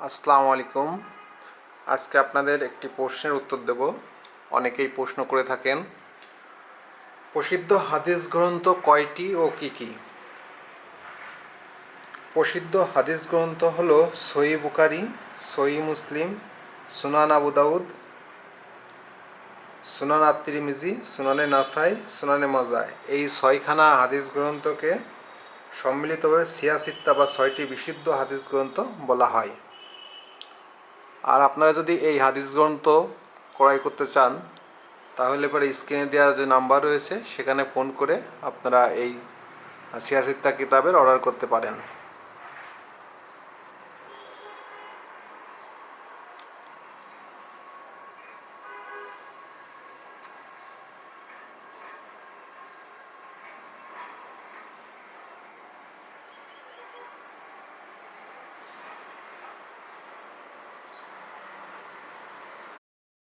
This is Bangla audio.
আসসালামু আলাইকুম। আজকে আপনাদের একটি প্রশ্নের উত্তর দেব। অনেকেই প্রশ্ন করে থাকেন, প্রসিদ্ধ হাদিস গ্রন্থ কয়টি ও কি কি? প্রসিদ্ধ হাদিস গ্রন্থ হল সহি বুকারি সহি মুসলিম, সুনান আবু দাউদ, সুনান আত্মিরিমিজি সুনানে নাসাই, সুনানে মাজায় এই ছয়খানা হাদিস গ্রন্থকে সম্মিলিতভাবে সিয়াসিত্তা বা ছয়টি বিশুদ্ধ হাদিস গ্রন্থ বলা হয়। আর আপনারা যদি এই হাদিস গ্রন্থ ক্রয় করতে চান, তাহলে পরে স্ক্রিনে দেওয়া যে নাম্বার রয়েছে, সেখানে ফোন করে আপনারা এই সিয়াসিত্তা কিতাবের অর্ডার করতে পারেন।